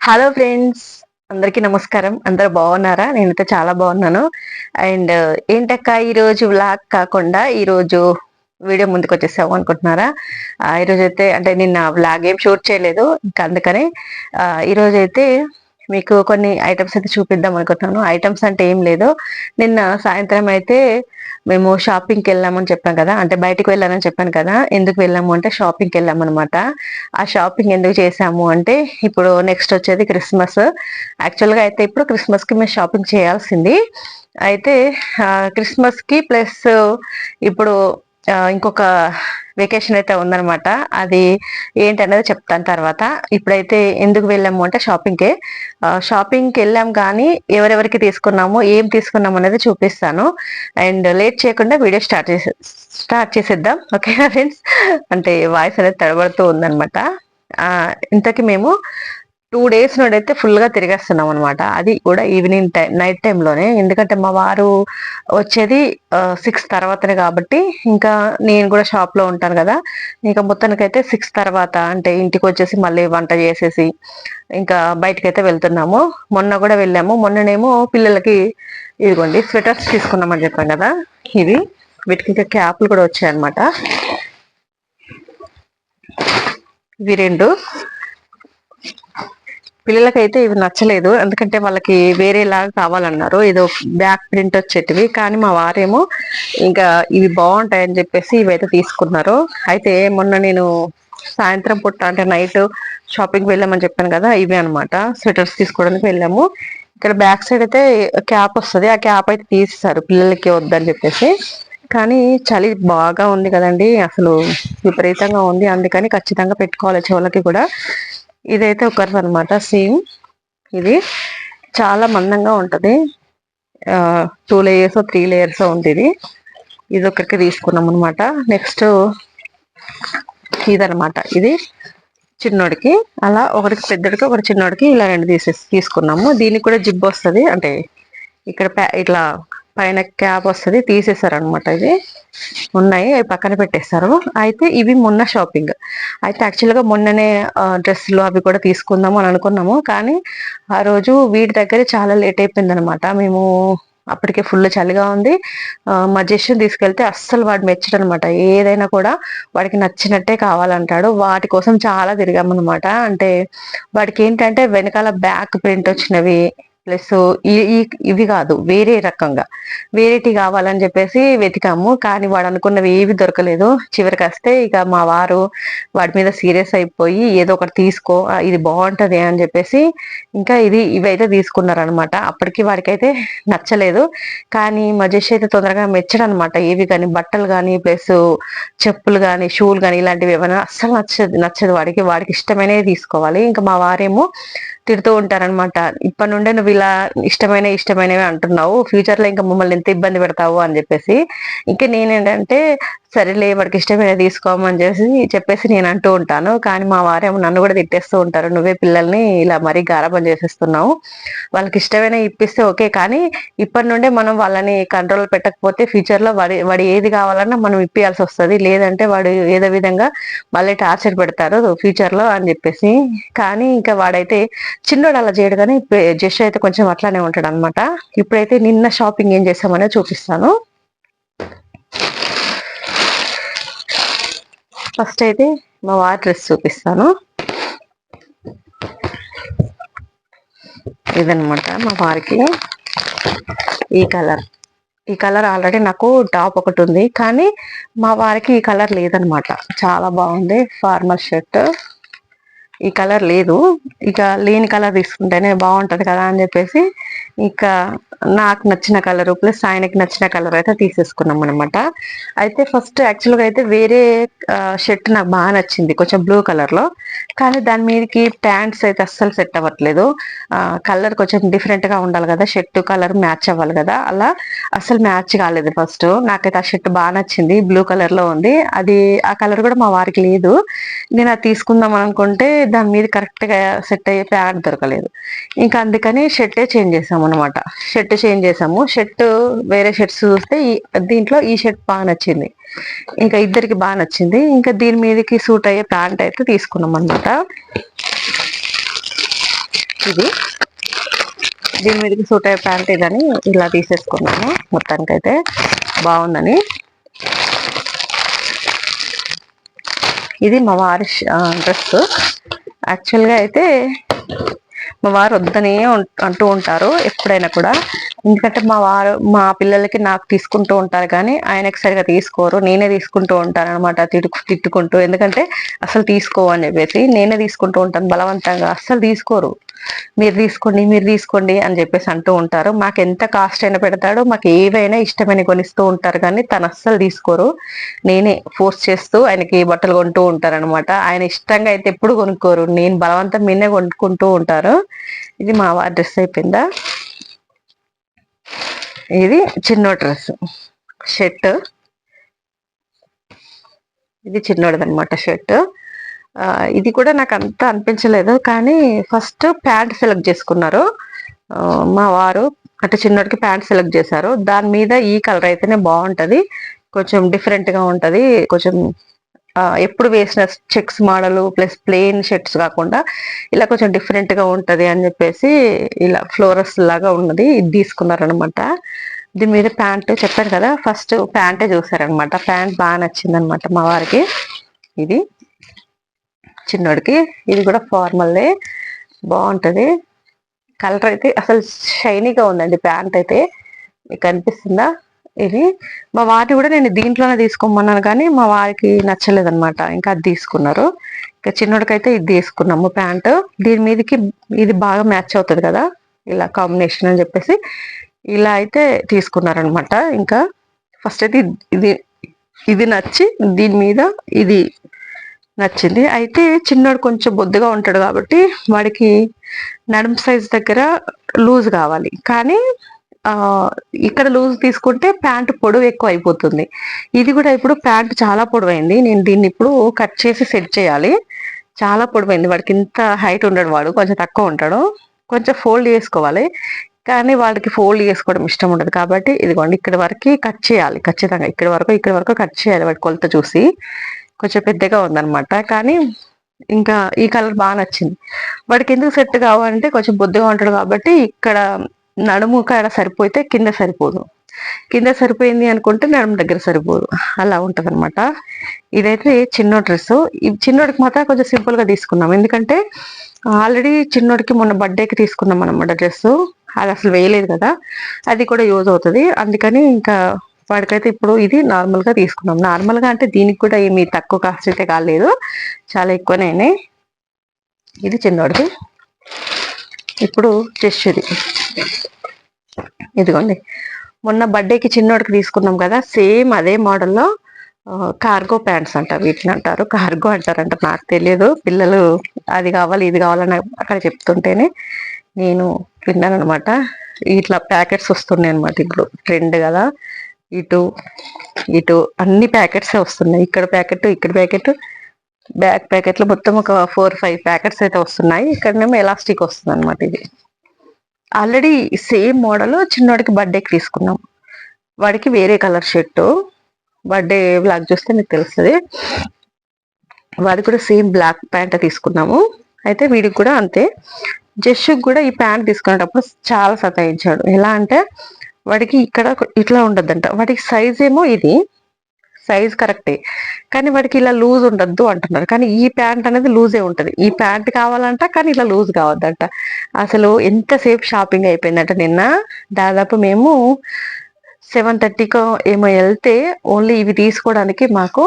Hello friends అందరికీ నమస్కారం. అందరు బాగున్నారా? నేనైతే చాలా బాగున్నాను. అండ్ ఏంటక్క ఈరోజు వ్లాగ్ కాకుండా ఈరోజు వీడియో ముందుకు వచ్చేసాము అనుకుంటున్నారా? ఈరోజైతే ఈరోజు అయితే అంటే నిన్న వ్లాగ్ ఏం షూట్ చేయలేదు. ఇంకా అందుకనే ఈరోజైతే మీకు కొన్ని ఐటమ్స్ అయితే చూపిద్దాం అనుకుంటున్నాను. ఐటమ్స్ అంటే ఏం లేదు. నిన్న సాయంత్రం అయితే మేము షాపింగ్కి వెళ్ళామని చెప్పాం కదా. అంటే బయటికి వెళ్ళానని చెప్పాను కదా. ఎందుకు వెళ్ళాము అంటే షాపింగ్కి వెళ్ళాము అనమాట ఆ షాపింగ్ ఎందుకు చేసాము అంటే ఇప్పుడు నెక్స్ట్ వచ్చేది క్రిస్మస్ యాక్చువల్గా అయితే ఇప్పుడు క్రిస్మస్కి మేము షాపింగ్ చేయాల్సింది. అయితే క్రిస్మస్కి ప్లస్ ఇప్పుడు ఇంకొక వెకేషన్ అయితే ఉందనమాట అది ఏంటనేది చెప్తాను తర్వాత. ఇప్పుడైతే ఎందుకు వెళ్ళాము అంటే షాపింగ్కే. షాపింగ్కి వెళ్ళాం కానీ ఎవరెవరికి తీసుకున్నాము ఏం తీసుకున్నాము అనేది చూపిస్తాను. అండ్ లేట్ చేయకుండా వీడియో స్టార్ట్ చేసే స్టార్ట్ చేసేద్దాం. ఓకేనా ఫ్రెండ్స్? అంటే వాయిస్ అనేది తడబడుతూ ఉందనమాట ఇంతకీ మేము టూ డేస్ నుండి అయితే ఫుల్గా తిరిగేస్తున్నాం అనమాట అది కూడా ఈవినింగ్ టైం నైట్ టైంలోనే. ఎందుకంటే మా వారు వచ్చేది సిక్స్ తర్వాతనే కాబట్టి ఇంకా నేను కూడా షాప్లో ఉంటాను కదా. ఇంకా మొత్తానికైతే సిక్స్ తర్వాత అంటే ఇంటికి వచ్చేసి మళ్ళీ వంట చేసేసి ఇంకా బయటకైతే వెళ్తున్నాము. మొన్న కూడా వెళ్ళాము. మొన్ననేమో పిల్లలకి ఇదిగోండి స్వెటర్స్ తీసుకున్నామని చెప్పాం కదా. ఇవి వీటికి ఇంకా క్యాప్లు కూడా వచ్చాయి అనమాట ఇవి రెండు. పిల్లలకైతే ఇవి నచ్చలేదు. ఎందుకంటే వాళ్ళకి వేరేలాగా కావాలన్నారు. ఏదో బ్యాక్ ప్రింట్ వచ్చేటివి. కానీ మా వారేమో ఇంకా ఇవి బాగుంటాయని చెప్పేసి ఇవైతే తీసుకున్నారు. అయితే మొన్న నేను సాయంత్రం పుట్ట అంటే నైట్ షాపింగ్ వెళ్ళామని చెప్పాను కదా ఇవే అనమాట స్వెటర్స్ తీసుకోవడానికి వెళ్ళాము. ఇక్కడ బ్యాక్ సైడ్ అయితే క్యాప్ వస్తుంది. ఆ క్యాప్ అయితే తీసేసారు పిల్లలకి వద్దని చెప్పేసి. కానీ చలి బాగా ఉంది కదండి. అసలు విపరీతంగా ఉంది. అందుకని ఖచ్చితంగా పెట్టుకోవాలి. చెవులకి కూడా. ఇదైతే ఒకరిది అనమాట సేమ్ ఇది. చాలా మందంగా ఉంటది. టూ లేయర్స్ త్రీ లేయర్స్ ఉంది ఇది ఇది ఒకరికి తీసుకున్నాం అనమాట నెక్స్ట్ ఇదనమాట ఇది చిన్నోడికి. అలా ఒకటికి పెద్దడికి ఒకటి చిన్నోడికి ఇలా రెండు తీసేసి తీసుకున్నాము. దీనికి కూడా జిబ్ వస్తుంది. అంటే ఇక్కడ ఇట్లా పైన క్యాప్ వస్తుంది తీసేసారు అనమాట ఇది ఉన్నాయి అవి పక్కన పెట్టేస్తారు. అయితే ఇవి మొన్న షాపింగ్. అయితే యాక్చువల్గా మొన్ననే డ్రెస్సులు అవి కూడా తీసుకుందాము అని అనుకున్నాము. కానీ ఆ రోజు వీటి దగ్గర చాలా లేట్ అయిపోయింది అనమాట మేము అప్పటికే ఫుల్ చలిగా ఉంది. ఆ, మా జెషన్ తీసుకెళ్తే అస్సలు వాడు మెచ్చడు అనమాట ఏదైనా కూడా వాడికి నచ్చినట్టే కావాలంటాడు. వాటి కోసం చాలా తిరిగామన్నమాట. అంటే వాడికి ఏంటంటే వెనకాల బ్యాక్ ప్రింట్ వచ్చినవి ప్లస్ ఇవి కాదు వేరే రకంగా. వేరేటి కావాలని చెప్పేసి వెతికాము కానీ వాడు అనుకున్నవి ఏవి దొరకలేదు. చివరికి వస్తే ఇక మా వారు వాడి మీద సీరియస్ అయిపోయి ఏదో ఒకటి తీసుకో ఇది బాగుంటది అని చెప్పేసి ఇంకా ఇది ఇవైతే తీసుకున్నారనమాట అప్పటికి వాడికైతే నచ్చలేదు. కానీ మా జెష్ అయితే తొందరగా మెచ్చడు అనమాట ఏవి కానీ బట్టలు కానీ ప్లస్ చెప్పులు కానీ షూలు కానీ ఇలాంటివి ఏమైనా అస్సలు నచ్చదు నచ్చదు వాడికి. వాడికి ఇష్టమైనవి తీసుకోవాలి. ఇంకా మా వారేమో తిడుతూ ఉంటారనమాట ఇప్పటి నుండే నువ్వు ఇలా ఇష్టమైన ఇష్టమైనవి అంటున్నావు. ఫ్యూచర్లో ఇంకా మమ్మల్ని ఎంత ఇబ్బంది పెడతావు అని చెప్పేసి. ఇంకా నేనేంటంటే సరేలే వాడికి ఇష్టమైన తీసుకోమని చెప్పి చెప్పేసి నేను అంటూ ఉంటాను. కానీ మా వారేమో నన్ను కూడా తిట్టేస్తూ ఉంటారు. నువ్వే పిల్లల్ని ఇలా మరీ గారాబం చేసేస్తున్నావు. వాళ్ళకి ఇష్టమైన ఇప్పిస్తే ఓకే. కానీ ఇప్పటి నుండే మనం వాళ్ళని కంట్రోల్ పెట్టకపోతే ఫ్యూచర్లో వాడి వాడి ఏది కావాలన్నా మనం ఇప్పియాల్సి వస్తుంది. లేదంటే వాడు ఏదో విధంగా మళ్ళీ టార్చర్ పెడతారు ఫ్యూచర్లో అని చెప్పేసి. కానీ ఇంకా వాడైతే చిన్నోడు అలా చేయడు కానీ జస్ట్ అయితే కొంచెం అట్లానే ఉంటాడు అనమాట ఇప్పుడైతే నిన్న షాపింగ్ ఏం చేసామనే చూపిస్తాను. ఫస్ట్ అయితే మా వారి డ్రెస్ చూపిస్తాను. ఇదనమాట మా వారికి ఈ కలర్. ఈ కలర్ ఆల్రెడీ నాకు టాప్ ఒకటి ఉంది. కానీ మా వారికి ఈ కలర్ లేదనమాట చాలా బాగుంది ఫార్మల్ షర్ట్. ఈ కలర్ లేదు. ఇక లేని కలర్ తీసుకుంటేనే బాగుంటుంది కదా అని చెప్పేసి ఇక నాకు నచ్చిన కలర్ ప్లస్ ఆయనకి నచ్చిన కలర్ అయితే తీసేసుకున్నాం అనమాట అయితే ఫస్ట్ యాక్చువల్గా అయితే వేరే షర్ట్ నాకు బాగా నచ్చింది కొంచెం బ్లూ కలర్లో కానీ దాని మీదకి ప్యాంట్స్ అయితే అస్సలు సెట్ అవ్వట్లేదు. కలర్ కొంచెం డిఫరెంట్గా ఉండాలి కదా షర్ట్ కలర్ మ్యాచ్ అవ్వాలి కదా. అలా అస్సలు మ్యాచ్ కాలేదు ఫస్ట్. నాకైతే ఆ షర్ట్ బాగా నచ్చింది బ్లూ కలర్లో ఉంది. అది ఆ కలర్ కూడా మా వారికి లేదు. నేను అది తీసుకుందాం అనుకుంటే దాని మీద కరెక్ట్గా సెట్ అయ్యే ప్యాంట్ దొరకలేదు. ఇంకా అందుకని షర్టే చేంజ్ చేసాము అనమాట షర్ట్ చేంజ్ చేసాము. షర్ట్ వేరే షర్ట్స్ చూస్తే ఈ దీంట్లో ఈ షర్ట్ బాగా నచ్చింది. ఇంకా ఇద్దరికి బాగా నచ్చింది. ఇంకా దీని మీదకి సూట్ అయ్యే ప్యాంట్ అయితే తీసుకున్నాం అనమాట ఇది. దీని మీదకి సూట్ అయ్యే ప్యాంట్ ఇదని ఇలా తీసేసుకున్నాను మొత్తానికైతే బాగుందని. ఇది మా వారి డ్రెస్ యాక్చువల్గా అయితే మా వారు వద్దనే అంటూ ఉంటారు ఎప్పుడైనా కూడా. ఎందుకంటే మా వారు మా పిల్లలకి నాకు తీసుకుంటూ ఉంటారు కానీ ఆయనకి సరిగా తీసుకోరు. నేనే తీసుకుంటూ ఉంటాను అనమాట తిట్టు తిట్టుకుంటూ. ఎందుకంటే అసలు తీసుకో అని చెప్పేసి నేనే తీసుకుంటూ ఉంటాను బలవంతంగా. అస్సలు తీసుకోరు. మీరు తీసుకోండి మీరు తీసుకోండి అని చెప్పేసి అంటూ ఉంటారు. మాకు ఎంత కాస్ట్ అయినా పెడతాడో మాకు ఏవైనా ఇష్టమైన కొనిస్తూ ఉంటారు కానీ తను అస్సలు తీసుకోరు. నేనే ఫోర్స్ చేస్తూ ఆయనకి బట్టలు కొంటూ ఉంటారు అనమాట ఆయన ఇష్టంగా అయితే ఎప్పుడు కొనుక్కోరు. నేను బలవంతం మీనే కొనుక్కుంటూ ఉంటారు. ఇది మా వారి డ్రెస్ అయిపోయిందా? ఇది చిన్న డ్రెస్. షర్ట్. ఇది చిన్నోడిది అనమాట షర్ట్ ఇది కూడా నాకు అంత అనిపించలేదు కానీ ఫస్ట్ ప్యాంట్ సెలెక్ట్ చేసుకున్నారు. మా వారు అంటే చిన్నోడికి ప్యాంట్ సెలెక్ట్ చేశారు. దాని మీద ఈ కలర్ అయితేనే బాగుంటుంది. కొంచెం డిఫరెంట్గా ఉంటుంది. కొంచెం ఎప్పుడు వేసిన checks model plus plain shirts కాకుండా ఇలా కొంచెం డిఫరెంట్గా ఉంటది అని చెప్పేసి ఇలా ఫ్లోరస్ లాగా ఉన్నది ఇది తీసుకున్నారనమాట దీని మీద ప్యాంట్ చెప్పాను కదా ఫస్ట్ ప్యాంటే చూసారనమాట ప్యాంట్ బాగా నచ్చింది అనమాట మా వారికి. ఇది చిన్నోడికి. ఇది కూడా ఫార్మల్దే బాగుంటుంది. కలర్ అయితే అసలు షైనీగా ఉందండి ప్యాంట్ అయితే. మీకు కనిపిస్తుందా ఇది. మా వారిని కూడా నేను దీంట్లోనే తీసుకోమన్నాను కానీ మా వారికి నచ్చలేదన్నమాట. ఇంకా అది తీసుకున్నారు. ఇంకా చిన్నోడికైతే ఇది తీసుకున్నాము ప్యాంట్. దీని మీదకి ఇది బాగా మ్యాచ్ అవుతుంది కదా? ఇలా కాంబినేషన్ అని చెప్పేసి ఇలా అయితే తీసుకున్నారనమాట ఇంకా ఫస్ట్ అయితే ఇది ఇది నచ్చి దీని మీద ఇది నచ్చింది. అయితే చిన్నోడు కొంచెం బొద్దుగా ఉంటాడు కాబట్టి వాడికి నడుము సైజ్ దగ్గర లూజ్ కావాలి. కానీ ఇక్కడ లూజ్ తీసుకుంటే ప్యాంట్ పొడవు ఎక్కువ అయిపోతుంది. ఇది కూడా ఇప్పుడు ప్యాంట్ చాలా పొడవైంది. నేను దీన్ని ఇప్పుడు కట్ చేసి సెట్ చేయాలి. చాలా పొడవైంది. వాడికి ఇంత హైట్ ఉండడు వాడు. కొంచెం తక్కువ ఉంటాడు. కొంచెం ఫోల్డ్ చేసుకోవాలి. కానీ వాళ్ళకి ఫోల్డ్ చేసుకోవడం ఇష్టం ఉండదు. కాబట్టి ఇదిగోండి ఇక్కడ వరకు కట్ చేయాలి. ఖచ్చితంగా ఇక్కడ వరకు ఇక్కడ వరకు కట్ చేయాలి వాడి కొలత చూసి. కొంచెం పెద్దగా ఉందన్నమాట. కానీ ఇంకా ఈ కలర్ బాగా నచ్చింది. వాడికి ఎందుకు సెట్ కావాలంటే కొంచెం బొద్దుగా ఉంటాడు కాబట్టి ఇక్కడ నడుము కాడ సరిపోతే కింద సరిపోదు. కింద సరిపోయింది అనుకుంటే నడుము దగ్గర సరిపోదు. అలా ఉంటుంది అనమాట ఇదైతే చిన్న డ్రెస్ ఈ చిన్నోడికి మాత్రం కొంచెం సింపుల్గా తీసుకున్నాం ఎందుకంటే ఆల్రెడీ చిన్నోడికి మొన్న బర్త్డేకి తీసుకున్నాం అనమాట డ్రెస్ అది అసలు వేయలేదు కదా. అది కూడా యూజ్ అవుతుంది. అందుకని ఇంకా వాడికైతే ఇప్పుడు ఇది నార్మల్గా తీసుకున్నాం నార్మల్గా అంటే దీనికి కూడా ఏమి తక్కువ కాస్ట్ అయితే కాలేదు. చాలా ఎక్కువనే ఇది చిన్నోడికి ఇప్పుడు చెస్ట్ ఇది ఇదిగోండి. మొన్న బర్త్డేకి చిన్నోడికి తీసుకున్నాం కదా సేమ్ అదే మోడల్లో కార్గో ప్యాంట్స్ అంట వీటిని అంటారు. కార్గో అంటారంట నాకు తెలియదు. పిల్లలు అది కావాలి ఇది కావాలని అక్కడ చెప్తుంటేనే నేను విన్నాను అనమాట ఇట్లా ప్యాకెట్స్ వస్తున్నాయి అనమాట ఇప్పుడు. ట్రెండ్ కదా. ఇటు ఇటు అన్ని ప్యాకెట్స్ వస్తున్నాయి. ఇక్కడ ప్యాకెట్ ఇక్కడ ప్యాకెట్ బ్యాక్ ప్యాకెట్లు మొత్తం ఒక ఫోర్ ఫైవ్ ప్యాకెట్స్ అయితే వస్తున్నాయి. ఇక్కడనేమో ఎలాస్టిక్ వస్తుంది అనమాట ఇది. ఆల్రెడీ సేమ్ మోడల్ చిన్నవాడికి బర్త్డేకి తీసుకున్నాం. వాడికి వేరే కలర్ షర్టు. బర్త్డే బ్లాక్ చూస్తే మీకు తెలుస్తుంది. వాడికి కూడా సేమ్ బ్లాక్ ప్యాంట్ తీసుకున్నాము. అయితే వీడికి కూడా అంతే. జస్ట్ కూడా ఈ ప్యాంట్ తీసుకునేటప్పుడు చాలా సతాయించాడు. ఎలా అంటే వాడికి ఇక్కడ ఇట్లా ఉండద్దంట వాడికి సైజ్ ఏమో ఇది. సైజ్ కరెక్టే కానీ వాడికి ఇలా లూజ్ ఉండద్దు అంటున్నారు. కానీ ఈ ప్యాంట్ అనేది లూజే ఉంటుంది. ఈ ప్యాంట్ కావాలంట కానీ ఇలా లూజ్ కావద్దంట. అసలు ఎంతసేపు షాపింగ్ అయిపోయిందంట నిన్న దాదాపు మేము సెవెన్ థర్టీకో ఏమో వెళ్తే ఓన్లీ ఇవి తీసుకోవడానికి మాకు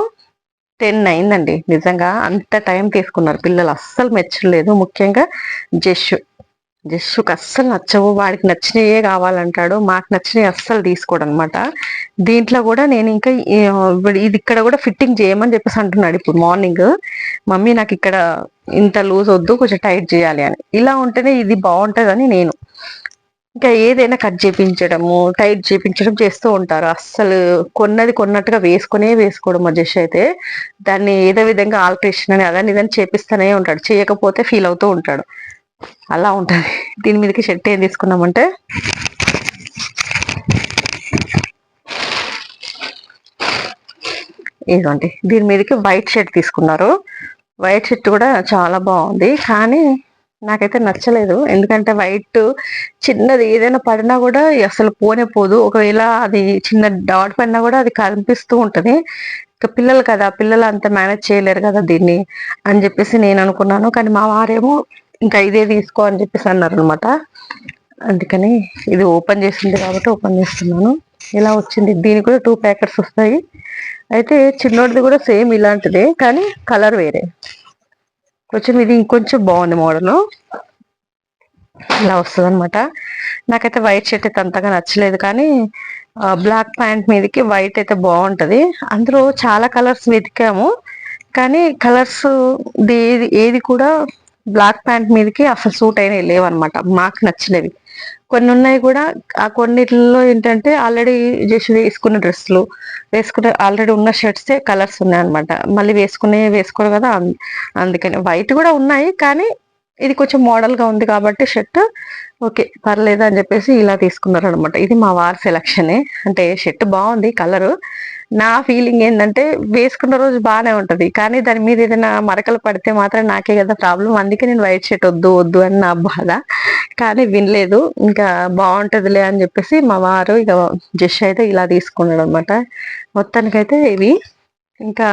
టెన్ అయిందండి. నిజంగా అంత టైం తీసుకున్నారు. పిల్లలు అస్సలు మెచ్చలేదు ముఖ్యంగా జష్. జస్సుకు అస్సలు నచ్చవు. వాడికి నచ్చినవే కావాలంటాడు. మాకు నచ్చినవి అస్సలు తీసుకోడు అనమాట దీంట్లో కూడా నేను ఇంకా ఇది ఇక్కడ కూడా ఫిట్టింగ్ చేయమని చెప్పేసి అంటున్నాడు ఇప్పుడు మార్నింగ్. మమ్మీ నాకు ఇక్కడ ఇంత లూజ్ వద్దు కొంచెం టైట్ చేయాలి అని. ఇలా ఉంటేనే ఇది బాగుంటుందని నేను. ఇంకా ఏదైనా కట్ చేపించడము టైట్ చేపించడం చేస్తూ ఉంటారు. అస్సలు కొన్నది కొన్నట్టుగా వేసుకునే వేసుకోవడం జస్ట్ అయితే. దాన్ని ఏదో విధంగా ఆల్ట్రేషన్ అని అదని ఇదని చేపిస్తూనే ఉంటాడు. చేయకపోతే ఫీల్ అవుతూ ఉంటాడు. అలా ఉంటుంది. దీని మీదకి షర్ట్ ఏం తీసుకున్నామంటే ఇదిగోండి. దీని మీదకి వైట్ షర్ట్ తీసుకున్నారు. వైట్ షర్ట్ కూడా చాలా బాగుంది. కానీ నాకైతే నచ్చలేదు. ఎందుకంటే వైట్ చిన్నది ఏదైనా పడినా కూడా అసలు పోనే పోదు. ఒకవేళ అది చిన్న డాట్ పడినా కూడా అది కనిపిస్తూ ఉంటుంది. పిల్లలు కదా పిల్లలు అంత మేనేజ్ చేయలేరు కదా దీన్ని అని చెప్పేసి నేను అనుకున్నాను. కానీ మా వారేమో ఇంకా ఇదే తీసుకో అని చెప్పేసి అన్నారు అనమాట అందుకని ఇది ఓపెన్ చేసింది కాబట్టి ఓపెన్ చేస్తున్నాను. ఇలా వచ్చింది? దీనికి కూడా టూ ప్యాకెట్స్ వస్తాయి. అయితే చిన్నోడిది కూడా సేమ్ ఇలాంటిదే కానీ కలర్ వేరే. కొంచెం ఇది ఇంకొంచెం బాగుంది మోడల్ ఇలా వస్తుంది అనమాట నాకైతే వైట్ షర్ట్ అయితే అంతగా నచ్చలేదు కానీ బ్లాక్ ప్యాంట్ మీదకి వైట్ అయితే బాగుంటుంది. అందులో చాలా కలర్స్ వెతికాము కానీ కలర్స్ ఏది ఏది కూడా బ్లాక్ ప్యాంట్ మీదకి అసలు సూట్ అయినవి లేవన్నమాట. మాకు నచ్చినవి. కొన్ని ఉన్నాయి కూడా ఆ కొన్నిటిలో ఏంటంటే ఆల్రెడీ జస్ట్ వేసుకున్న డ్రెస్సులు వేసుకునే ఆల్రెడీ ఉన్న షర్ట్సే కలర్స్ ఉన్నాయన్నమాట. మళ్ళీ వేసుకునే వేసుకోరు కదా అందుకని వైట్ కూడా ఉన్నాయి కానీ ఇది కొంచెం మోడల్గా ఉంది కాబట్టి షర్ట్ ఓకే పర్లేదు అని చెప్పేసి ఇలా తీసుకున్నారు అనమాట ఇది మా వారి సెలక్షనే అంటే షర్ట్ బాగుంది కలరు నా ఫీలింగ్ ఏంటంటే వేసుకున్న రోజు బాగానే ఉంటది. కానీ దాని మీద ఏదైనా మరకలు పడితే మాత్రం నాకే కదా ప్రాబ్లం అందుకే నేను వైట్ షర్ట్ వద్దు వద్దు అని నా బాధ. కానీ వినలేదు. ఇంకా బాగుంటదిలే అని చెప్పేసి మా వారు ఇక జస్ట్ అయితే ఇలా తీసుకున్నాడు అనమాట మొత్తానికైతే ఇవి ఇంకా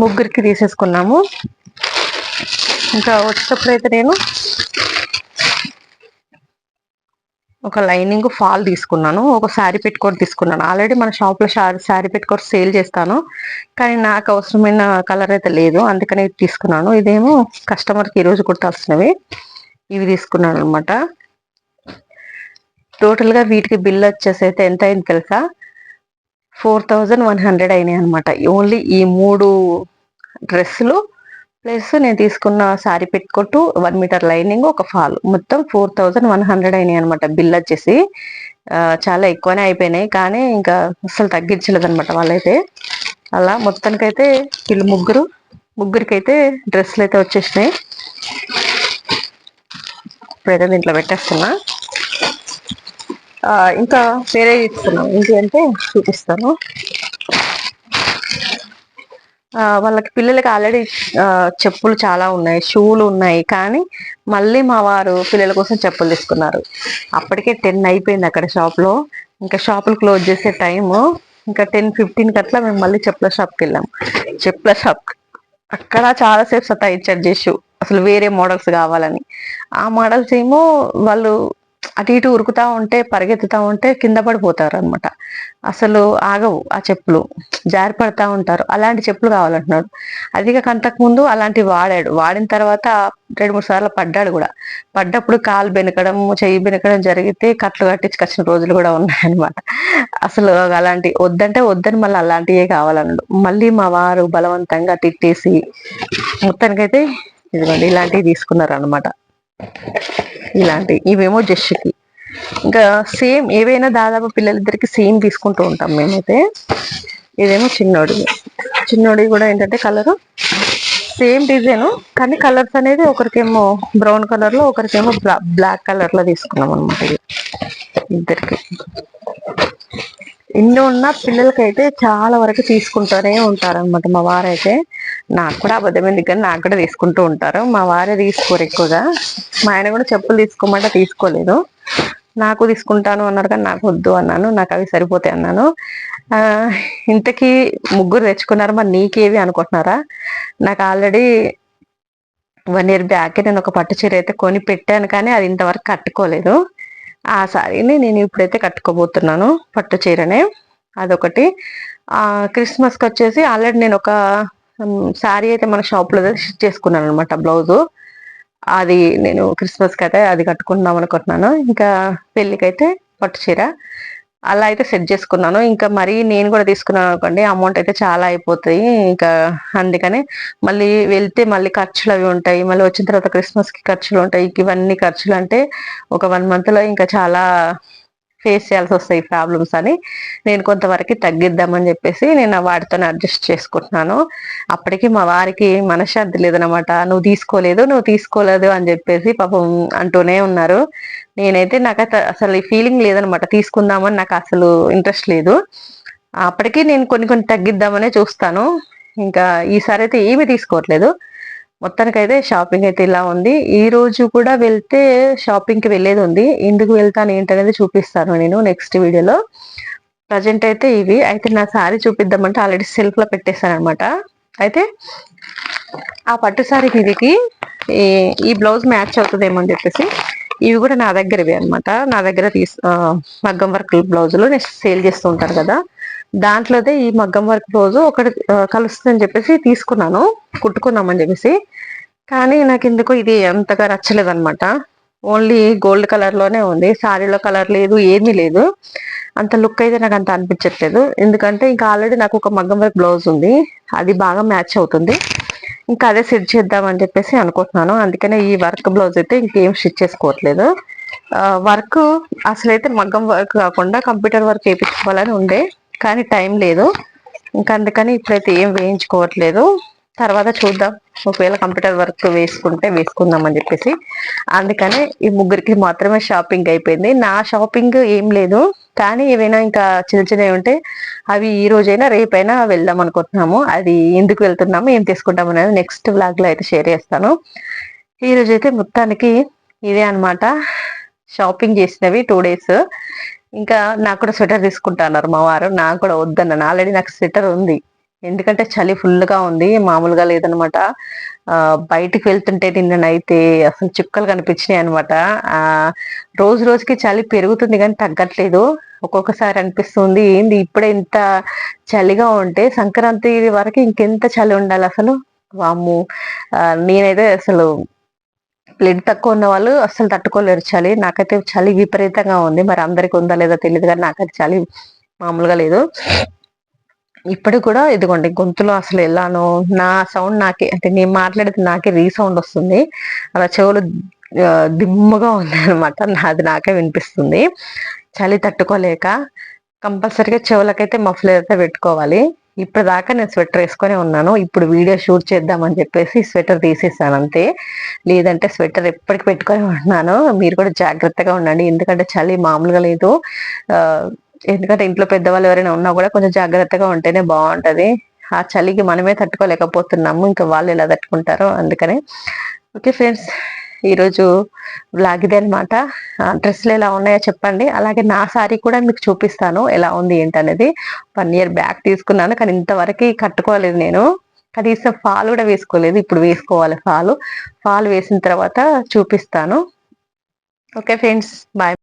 ముగ్గురికి తీసేసుకున్నాము. ఇంకా వచ్చేటప్పుడు అయితే నేను ఒక లైనింగ్ ఫాల్ తీసుకున్నాను. ఒక శారీ పెట్టుకొని తీసుకున్నాను. ఆల్రెడీ మన షాప్లో శారీ పెట్టుకొని సేల్ చేస్తాను. కానీ నాకు అవసరమైన కలర్ అయితే లేదు. అందుకని తీసుకున్నాను. ఇదేమో కస్టమర్కి ఈరోజు కుట్టాల్సినవి. ఇవి తీసుకున్నాను అనమాట టోటల్గా వీటికి బిల్ వచ్చేసి అయితే ఎంత అయింది తెలుసా? ఫోర్ థౌజండ్ వన్ హండ్రెడ్ అయినాయి అనమాట ఓన్లీ ఈ మూడు డ్రెస్సులు ప్లస్ నేను తీసుకున్న శారీ పెట్టుకొట్టు వన్ మీటర్ లైనింగ్ ఒక ఫాల్ మొత్తం ఫోర్ థౌజండ్ వన్ హండ్రెడ్ అయినాయి అనమాట బిల్ వచ్చేసి. చాలా ఎక్కువనే అయిపోయినాయి కానీ ఇంకా అసలు తగ్గించలేదు అనమాట వాళ్ళైతే. అలా మొత్తానికైతే వీళ్ళు ముగ్గురు ముగ్గురికైతే డ్రెస్సులు అయితే వచ్చేసినాయి. ఇప్పుడైతే దీంట్లో పెట్టేస్తున్నా. ఇంకా వేరే తీసుకున్నాం ఏంటి అంటే చూపిస్తాను. వాళ్ళకి పిల్లలకి ఆల్రెడీ చెప్పులు చాలా ఉన్నాయి షూలు ఉన్నాయి. కానీ మళ్ళీ మా వారు పిల్లల కోసం చెప్పులు తీసుకున్నారు. అప్పటికే టెన్ అయిపోయింది అక్కడ షాప్లో ఇంకా షాపులు క్లోజ్ చేసే టైము ఇంకా టెన్ ఫిఫ్టీన్కి అట్లా మేము మళ్ళీ చెప్పుల షాప్కి వెళ్ళాం. చెప్పుల షాప్ అక్కడ చాలాసేపు సతాయించారు చేసు అసలు వేరే మోడల్స్ కావాలని. ఆ మోడల్స్ ఏమో వాళ్ళు అటు ఇటు ఉరుకుతా ఉంటే పరిగెత్తుతా ఉంటే కింద పడిపోతారు అనమాట అసలు ఆగవు ఆ చెప్పులు. జారి పడతా ఉంటారు. అలాంటి చెప్పులు కావాలంటున్నాడు అదిగా కంతకు ముందు అలాంటివి వాడాడు. వాడిన తర్వాత రెండు మూడు సార్లు పడ్డాడు కూడా. పడ్డప్పుడు కాలు బెనకడం చెయ్యి బెనకడం జరిగితే కట్లు కట్టించుకొచ్చిన రోజులు కూడా ఉన్నాయన్నమాట. అసలు అలాంటి వద్దంటే వద్దని మళ్ళీ అలాంటివే కావాలన్నాడు. మళ్ళీ మా వారు బలవంతంగా తిట్టేసి మొత్తానికైతే ఇదిగోండి ఇలాంటివి తీసుకున్నారు అనమాట ఇలాంటి ఇవేమో జస్ట్కి ఇంకా సేమ్ ఏవైనా దాదాపు పిల్లలిద్దరికి సేమ్ తీసుకుంటూ ఉంటాం మేమైతే. ఇదేమో చిన్నోడి. చిన్నోడి కూడా ఏంటంటే కలరు సేమ్ డిజైన్ కానీ కలర్స్ అనేది ఒకరికేమో బ్రౌన్ కలర్లో ఒకరికేమో బ్లాక్ కలర్లో తీసుకున్నాం అనమాట ఇద్దరికి. ఇన్ని ఉన్న పిల్లలకైతే చాలా వరకు తీసుకుంటూనే ఉంటారనమాట మా వారైతే నాకు కూడా అబద్ధమైన దగ్గర నాకు కూడా తీసుకుంటూ ఉంటారు. మా వారే తీసుకోరు ఎక్కువగా. మా ఆయన కూడా చెప్పులు తీసుకోమంటే తీసుకోలేదు. నాకు తీసుకుంటాను అన్నారు కానీ నాకు వద్దు అన్నాను. నాకు అవి సరిపోతాయి అన్నాను. ఇంతకీ ముగ్గురు తెచ్చుకున్నారు? మరి నీకేవి అనుకుంటున్నారా? నాకు ఆల్రెడీ వన్ ఇయర్ బ్యాక్ నేను ఒక పట్టు చీర అయితే కొని పెట్టాను కానీ అది ఇంతవరకు కట్టుకోలేదు. ఆ శారీని నేను ఇప్పుడైతే కట్టుకోబోతున్నాను పట్టు చీరనే. అదొకటి. క్రిస్మస్కి వచ్చేసి ఆల్రెడీ నేను ఒక శారీ అయితే మన షాప్లో స్టిచ్ చేసుకున్నాను అనమాట బ్లౌజు. అది నేను క్రిస్మస్కి అయితే అది కట్టుకుందాం అనుకుంటున్నాను. ఇంకా పెళ్ళికైతే పట్టు చీర. అలా అయితే సెట్ చేసుకున్నాను. ఇంకా మరీ నేను కూడా తీసుకున్నాను అనుకోండి అమౌంట్ అయితే చాలా అయిపోతాయి. ఇంకా అందుకని మళ్ళీ వెళ్తే మళ్ళీ ఖర్చులు అవి ఉంటాయి. మళ్ళీ వచ్చిన తర్వాత క్రిస్మస్కి ఖర్చులు ఉంటాయి. ఇవన్నీ ఖర్చులు అంటే ఒక వన్ మంత్లో ఇంకా చాలా ఫేస్ చేయాల్సి వస్తాయి ప్రాబ్లమ్స్ అని. నేను కొంతవరకు తగ్గిద్దామని చెప్పేసి నేను వాటితో అడ్జస్ట్ చేసుకుంటున్నాను. అప్పటికి మా వారికి మనశ్శాంతి లేదనమాట నువ్వు తీసుకోలేదు నువ్వు తీసుకోలేదు అని చెప్పేసి పాపం అంటూనే ఉన్నారు. నేనైతే నాకైతే అసలు ఈ ఫీలింగ్ లేదనమాట తీసుకుందామని నాకు అసలు ఇంట్రెస్ట్ లేదు. అప్పటికి నేను కొన్ని కొన్ని తగ్గిద్దామనే చూస్తాను. ఇంకా ఈసారి అయితే ఏమి తీసుకోవట్లేదు. మొత్తానికైతే షాపింగ్ అయితే ఇలా ఉంది. ఈ రోజు కూడా వెళ్తే షాపింగ్కి వెళ్ళేది ఉంది. ఎందుకు వెళ్తాను ఏంటనేది చూపిస్తాను నేను నెక్స్ట్ వీడియోలో. ప్రజెంట్ అయితే ఇవి. అయితే నా శారీ చూపిద్దామంటే ఆల్రెడీ సెల్ఫ్లో పెట్టేశాను అనమాట అయితే ఆ పట్టు శారీ మీదకి ఈ బ్లౌజ్ మ్యాచ్ అవుతుందేమో అని చెప్పేసి ఇవి కూడా నా దగ్గరవి అనమాట నా దగ్గర తీసు మగ్గం వర్క్ బ్లౌజులు నేను సేల్ చేస్తూ ఉంటాను కదా. దాంట్లోదే ఈ మగ్గం వర్క్ రోజు ఒకటి కలుస్తుందని చెప్పేసి తీసుకున్నాను. కుట్టుకున్నామని చెప్పేసి. కానీ నాకు ఎందుకో ఇది ఎంతగా నచ్చలేదు అనమాట ఓన్లీ గోల్డ్ కలర్లోనే ఉంది. శారీలో కలర్ లేదు ఏమీ లేదు. అంత లుక్ అయితే నాకు అంత అనిపించట్లేదు. ఎందుకంటే ఇంకా ఆల్రెడీ నాకు ఒక మగ్గం వర్క్ బ్లౌజ్ ఉంది. అది బాగా మ్యాచ్ అవుతుంది. ఇంకా అదే సెట్ చేద్దామని చెప్పేసి అనుకుంటున్నాను. అందుకనే ఈ వర్క్ బ్లౌజ్ అయితే ఇంకేం స్టిచ్ చేసుకోవట్లేదు. వర్క్ అసలైతే మగ్గం వర్క్ కాకుండా కంప్యూటర్ వర్క్ వేయించుకోవాలని ఉండే. కానీ టైం లేదు. ఇంకా అందుకని ఇప్పుడైతే ఏం వేయించుకోవట్లేదు. తర్వాత చూద్దాం. ఒకవేళ కంప్యూటర్ వర్క్ వేసుకుంటే వేసుకుందాం అని చెప్పేసి. అందుకనే ఈ ముగ్గురికి మాత్రమే షాపింగ్ అయిపోయింది. నా షాపింగ్ ఏం లేదు. కానీ ఏవైనా ఇంకా చిన్న చిన్నవి ఉంటే అవి ఈ రోజైనా రేపైనా వెళ్దాం అనుకుంటున్నాము. అది ఎందుకు వెళ్తున్నాము ఏం తీసుకుంటాం అనేది నెక్స్ట్ బ్లాగ్లో అయితే షేర్ చేస్తాను. ఈ రోజైతే అయితే మొత్తానికి ఇదే అనమాట షాపింగ్ చేసినవి టూ డేస్. ఇంకా నాకు కూడా స్వెటర్ తీసుకుంటా అన్నారు మా వారు. నాకు కూడా వద్దన్నాను ఆల్రెడీ నాకు స్వెటర్ ఉంది. ఎందుకంటే చలి ఫుల్గా ఉంది. మామూలుగా లేదనమాట బయటికి వెళ్తుంటే నిన్ననైతే అసలు చుక్కలు కనిపించినాయి అనమాట రోజు రోజుకి చలి పెరుగుతుంది కానీ తగ్గట్లేదు. ఒక్కొక్కసారి అనిపిస్తుంది ఏంది ఇప్పుడే ఇంత చలిగా ఉంటే సంక్రాంతి వరకు ఇంకెంత చలి ఉండాలి అసలు? వాము నేనైతే అసలు బ్లడ్ తక్కువ ఉన్న వాళ్ళు అసలు తట్టుకోలేరు చలి. నాకైతే చలి విపరీతంగా ఉంది. మరి అందరికి ఉందా లేదా తెలియదు కానీ నాకైతే చలి మామూలుగా లేదు. ఇప్పుడు కూడా ఇదిగోండి గొంతులో అసలు ఎలానో నా సౌండ్ నాకే అంటే నేను మాట్లాడితే నాకే రీసౌండ్ వస్తుంది. అలా చెవులు దిమ్మగా ఉంది అనమాట నాది నాకే వినిపిస్తుంది. చలి తట్టుకోలేక కంపల్సరీగా చెవులకైతే మఫ్లర్ అయితే పెట్టుకోవాలి. ఇప్పుడు దాకా నేను స్వెటర్ వేసుకొని ఉన్నాను. ఇప్పుడు వీడియో షూట్ చేద్దామని చెప్పేసి స్వెటర్ తీసేసాను అంతే. లేదంటే స్వెటర్ ఎప్పటికి పెట్టుకొని ఉన్నాను. మీరు కూడా జాగ్రత్తగా ఉండండి. ఎందుకంటే చలి మామూలుగా లేదు. ఎందుకంటే ఇంట్లో పెద్దవాళ్ళు ఎవరైనా ఉన్నా కూడా కొంచెం జాగ్రత్తగా ఉంటేనే బాగుంటుంది. ఆ చలికి మనమే తట్టుకోలేకపోతున్నాము. ఇంకా వాళ్ళు ఎలా తట్టుకుంటారో అందుకనే. ఓకే ఫ్రెండ్స్ ఈరోజు బ్లాగ్ ఇదే అనమాట డ్రెస్సులు ఎలా ఉన్నాయో చెప్పండి. అలాగే నా సారీ కూడా మీకు చూపిస్తాను. ఎలా ఉంది ఏంటనేది. వన్ ఇయర్ బ్యాక్ తీసుకున్నాను. కానీ ఇంతవరకు కట్టుకోలేదు నేను. కనీసం ఫాల్ కూడా వేసుకోలేదు. ఇప్పుడు వేసుకోవాలి ఫాలు. ఫాల్ వేసిన తర్వాత చూపిస్తాను. Okay friends bye.